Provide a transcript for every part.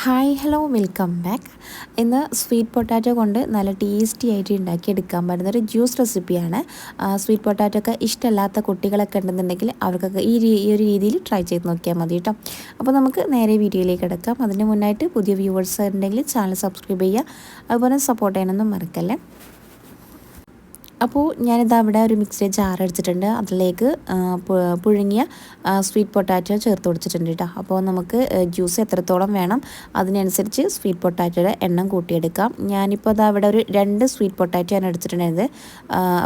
Hi hello welcome back. ഇന്ന് sweet potato കൊണ്ട് നല്ല ടേസ്റ്റി ആയിട്ട് ഉണ്ടാക്കിയെടുക്കാൻ പറ്റുന്ന ഒരു ജ്യൂസ് റെസിപ്പിയാണ്. സ്വീറ്റ് പൊട്ടാറ്റോ ഒക്കെ ഇഷ്ടമല്ലാത്ത കുട്ടികളൊക്കെ ഉണ്ടെന്നുണ്ടെങ്കിൽ അവർക്കൊക്കെ ഈ ഈ ഒരു രീതിയിൽ ട്രൈ ചെയ്ത് നോക്കിയാൽ മതി കേട്ടോ. അപ്പോൾ നമുക്ക് നേരെ വീഡിയോയിലേക്ക് എടുക്കാം അതിന് മുന്നായിട്ട് പുതിയ വ്യൂവേഴ്സ് ഉണ്ടെങ്കിൽ ചാനൽ സബ്സ്ക്രൈബ് ചെയ്യുക. അതുപോലെ സപ്പോർട്ട് ചെയ്യാനൊന്നും മറക്കല്ലേ. അപ്പോൾ ഞാനിത് അവിടെ ഒരു മിക്സിയുടെ ജാർ എടുത്തിട്ടുണ്ട്. അതിലേക്ക് പുഴുങ്ങിയ സ്വീറ്റ് പൊട്ടാറ്റോ ചേർത്ത് കൊടുത്തിട്ടുണ്ട് കേട്ടോ അപ്പോൾ നമുക്ക് ജ്യൂസ് എത്രത്തോളം വേണം അതിനനുസരിച്ച് സ്വീറ്റ് പൊട്ടാറ്റോയുടെ എണ്ണം കൂട്ടിയെടുക്കാം. ഞാനിപ്പോൾ അത് അവിടെ ഒരു രണ്ട് സ്വീറ്റ് പൊട്ടാറ്റോ ആണ് എടുത്തിട്ടുണ്ടായിരുന്നത്.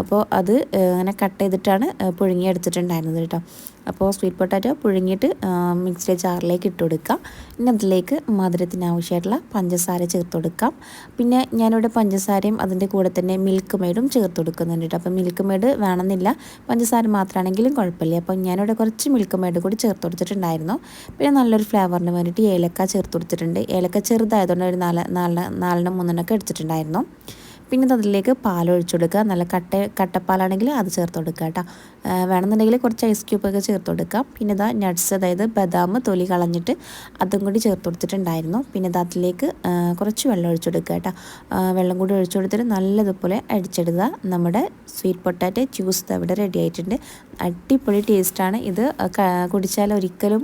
അപ്പോൾ അത് അങ്ങനെ കട്ട് ചെയ്തിട്ടാണ് പുഴുങ്ങി എടുത്തിട്ടുണ്ടായിരുന്നത് കേട്ടോ അപ്പോൾ സ്വീറ്റ് പൊട്ടാറ്റോ പുഴുങ്ങിയിട്ട് മിക്സിയുടെ ജാറിലേക്ക് ഇട്ട് കൊടുക്കാം. പിന്നെ അതിലേക്ക് മധുരത്തിന് ആവശ്യമായിട്ടുള്ള പഞ്ചസാര ചേർത്ത് കൊടുക്കാം. പിന്നെ ഞാനിവിടെ പഞ്ചസാരയും അതിന്റെ കൂടെ തന്നെ മിൽക്ക് മെയ്ഡും ചേർത്ത് കൊടുക്കുന്നുണ്ട് കേട്ടോ അപ്പോൾ മിൽക്ക് മേഡ് വേണമെന്നില്ല. പഞ്ചസാര മാത്രമാണെങ്കിലും കുഴപ്പമില്ല. അപ്പോൾ ഞാനിവിടെ കുറച്ച് മിൽക്ക് മേഡ് കൂടി ചേർത്ത് കൊടുത്തിട്ടുണ്ടായിരുന്നു. പിന്നെ നല്ലൊരു ഫ്ലേവറിന് വേണ്ടിയിട്ട് ഏലക്ക ചേർത്ത് കൊടുത്തിട്ടുണ്ട്. ഏലക്ക ചെറുതായതുകൊണ്ട് ഒരു നാല് നാല് നാലെണ്ണം മൂന്നെണ്ണമൊക്കെ എടുത്തിട്ടുണ്ടായിരുന്നു. പിന്നെ അതിലേക്ക് പാൽ ഒഴിച്ചു കൊടുക്കുക നല്ല കട്ട കട്ടപ്പാലാണെങ്കിൽ അത് ചേർത്ത് കൊടുക്കുക കേട്ടോ വേണമെന്നുണ്ടെങ്കിൽ കുറച്ച് ഐസ് ക്യൂബൊക്കെ ചേർത്ത് കൊടുക്കാം പിന്നെ ഇതാ നട്ട്സ് അതായത് ബദാം തൊലി കളഞ്ഞിട്ട് അതും കൂടി ചേർത്ത് കൊടുത്തിട്ടുണ്ടായിരുന്നു പിന്നെ ഇത് അതിലേക്ക് കുറച്ച് വെള്ളം ഒഴിച്ചു കൊടുക്കുക കേട്ടോ വെള്ളം കൂടി ഒഴിച്ചു കൊടുത്തിട്ട് നല്ലതുപോലെ അടിച്ചെടുക്കുക. നമ്മുടെ സ്വീറ്റ് പൊട്ടാറ്റോ ജ്യൂസ് അവിടെ റെഡി ആയിട്ടുണ്ട്. അടിപൊളി ടേസ്റ്റാണ്. ഇത് കുടിച്ചാൽ ഒരിക്കലും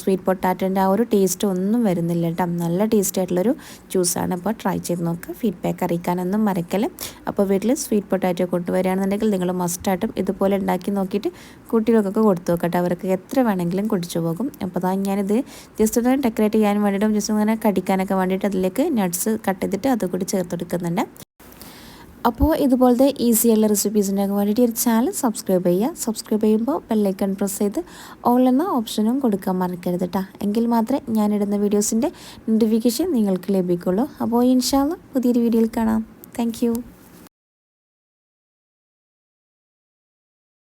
സ്വീറ്റ് പൊട്ടാറ്റോന്റെ ആ ഒരു ടേസ്റ്റ് ഒന്നും വരുന്നില്ല കേട്ടോ. നല്ല ടേസ്റ്റ് ആയിട്ടുള്ളൊരു ജ്യൂസാണ്. അപ്പോൾ ട്രൈ ചെയ്ത് നോക്കുക ഫീഡ്ബാക്ക് അറിയിക്കാനൊന്നും മറക്കല്ലേ. അപ്പോൾ വീട്ടിൽ സ്വീറ്റ് പൊട്ടാറ്റോ കൊണ്ടുവരികയാണെന്നുണ്ടെങ്കിൽ നിങ്ങൾ മസ്റ്റായിട്ടും ഇതുപോലെ ഉണ്ടാക്കി നോക്കിയിട്ട് കുട്ടികൾക്കൊക്കെ കൊടുത്തു നോക്കട്ടെ അവർക്ക് എത്ര വേണമെങ്കിലും കുടിച്ചു പോകും. അപ്പോൾ അതാ ഞാനിത് ജസ്റ്റ് ഒന്ന് ഡെക്കറേറ്റ് ചെയ്യാൻ വേണ്ടിയിട്ടും ജസ്റ്റ് ഇങ്ങനെ കടിക്കാനൊക്കെ വേണ്ടിയിട്ട് അതിലേക്ക് നട്ട്സ് കട്ട് ചെയ്തിട്ട് അതുകൂടി ചേർത്ത് കൊടുക്കുന്നുണ്ട്. അപ്പോൾ ഇതുപോലത്തെ ഈസിയുള്ള റെസിപ്പീസിനൊക്കെ വേണ്ടിയിട്ട് ഒരു ചാനൽ സബ്സ്ക്രൈബ് ചെയ്യുക. സബ്സ്ക്രൈബ് ചെയ്യുമ്പോൾ ബെല്ലൈക്കൺ പ്രസ് ചെയ്ത് ഓൾ എന്ന ഓപ്ഷനും കൊടുക്കാൻ മറക്കരുത് കേട്ടോ എങ്കിൽ മാത്രമേ ഞാനിടുന്ന വീഡിയോസിന്റെ നോട്ടിഫിക്കേഷൻ നിങ്ങൾക്ക് ലഭിക്കുള്ളൂ. അപ്പോൾ ഇൻഷാല്ല പുതിയൊരു വീഡിയോയിൽ കാണാം. You.